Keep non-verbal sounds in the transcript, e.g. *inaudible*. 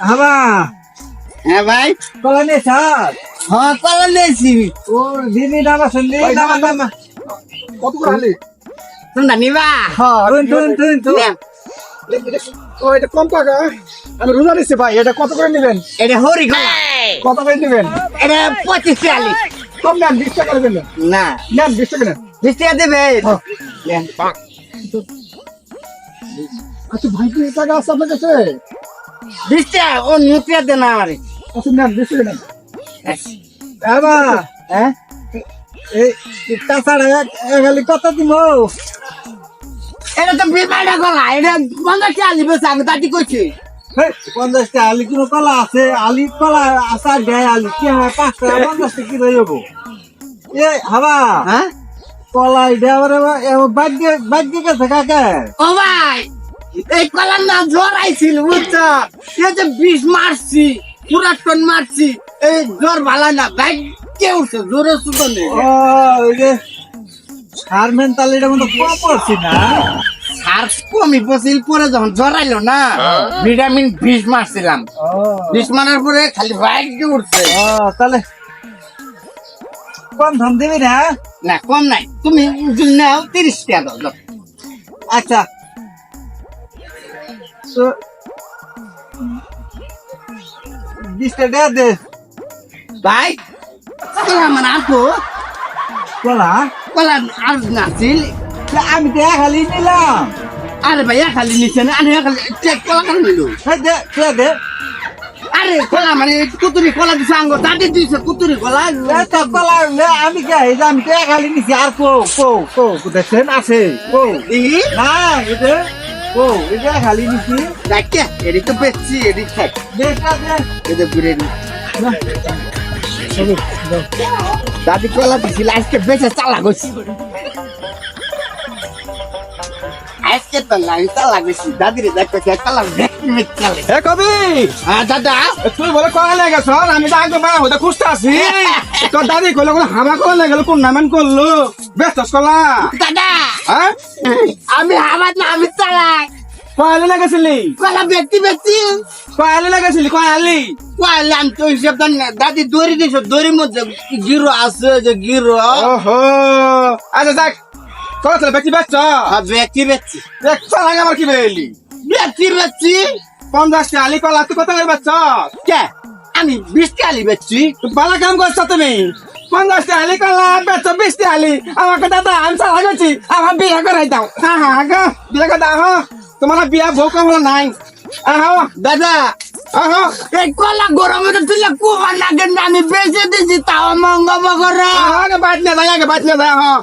হাবা। হ্যাঁ ভাই। কলা নিয়ে স্যার। হ্যাঁ কলা নিয়েছি ও দিদি ভাই, নামা নামা, নামা কত করে আনলি? তোমরা নিবা। তুন তুন তুন নেন। ও এটা কম টাকা আমি রোজা দিচ্ছি ভাই এটা কত করে নেবেন? এটা হরি কলা কত করে নেবেন? এটা পঁচিশ চালিশ কম নেন বিশ টাকা নেবেন? না না। নেন বিশ টাকা নেন। বিশ টাকা দেবে। হ্যাঁ। নেন। আচ্ছা ভাই কি টাকা আছে আপনার কাছে? টাকা ও নুটিয়া দেন আমার। আচ্ছা নেন বিশ টাকা নেন হাবা হ্যাঁ এই তাছাড়া এগালি কত দিব এটা তো বিমানটা কলা এটা পঞ্চাশ চালিশ বেশি আমি তাটি করছি পঞ্চাশটা আলি কোনো কলা আছে? আলি কলা আচার দেয় আলি কি হয়? পাঁচ টাকা পঞ্চাশটা কি রয়ে যাব? এ হাবা। হ্যাঁ? কলা এটা আবার বাদ্য বাদ্য গেছে কাকে? ও ভাই এই কলার না জ্বর আইছিল বুঝছ? এটা তো বিষ মারছি পুরা টন মারছি এই জ্বর ভালো না ভাই কে উঠছে? জ্বরে শুধু নেই ও ওই যে সার মতো কম পড়ছি না? সার কমি পছিল পরে যখন জ্বরাইলো না ভিটামিন বিষ মারছিলাম। বিষ মারার পরে খালি ভাই কে উঠছে? তাহলে কম ধান দেবে না না কম নাই। তুমি নাও তিরিশ টাকা দাও দাও। আচ্ছা তো বিশটা দেয়া দে ভাই কলা মানে আসো কলা কলা আর নাছিল তা আমি তো এক হালি নিলাম আরে ভাইয়া খালি নিচ্ছে না আরে খালি চেক কলা কেন নিলো হ্যাঁ দে দে দে আরে কলা মানে কুতুরি কলা দিছে আঙ্গ দাদি দিছে কুতুরি কলা এ তো কলা লে আমি কে এই যে আমি তো এক হালি নিছি আর কো কো কো দেখছেন আছে কো এই না এটা এটা নিছি দেখে এটি তো বেচছি এটা ঘুরে নি। দাদি কলা দিছিল আজকে বেচে চালা গেছি। আজকে তো লাগে চালা গেছি। দাদিরে দেখতে চালা দেখতে এ কবি! হ্যাঁ দাদা। তুই বলে কয়া লেগে সর আমি তো আগে মারা হতে খুঁজতে আসি। *laughs* তোর দাদি কইলো কোন হামা করে লেগে কোন নামেন করল ব্যস্ত কলা। দাদা হ্যাঁ? আমি আমার না আমি চালাই কয়ালি লেগেছিলি? কলা বেচছি বেচছি কয়ালি লেগেছিলি কয়ালি? কয়লা আমি তো হিসেব জানি না। দাদি দড়ি দিছ দড়ির মধ্যে গিরো আছে যে গিরো ওহো। আচ্ছা যাক। কত বেচি বেচছ বেচছি বেচছি এক চালাঙ্গা আমার কি বেলি বেচছি বেচছি পঞ্চাশটা আলি কলা তুই কত করে বেচছ? কে? আমি বিশ কালি বেচছি। তুই ভালো কাম করছ তুমি? পঞ্চাশটা আলি কলা বেচছ বিশটা আলি। আমাকে দাদা আমি চালা গেছি আমার বিয়ে করাই দাও। হ্যাঁ হ্যাঁ বিয়ে করে দাও হ্যাঁ। তোমার বিয়া ভোগ হলো নাই। আহ দাদা আহ। এই কলা গরমে তো তুলে কুয়া লাগে আমি বেঁচে দিছি তাও মঙ্গ মগর আগে বাদ না যায় আগে বাদ না হ্যাঁ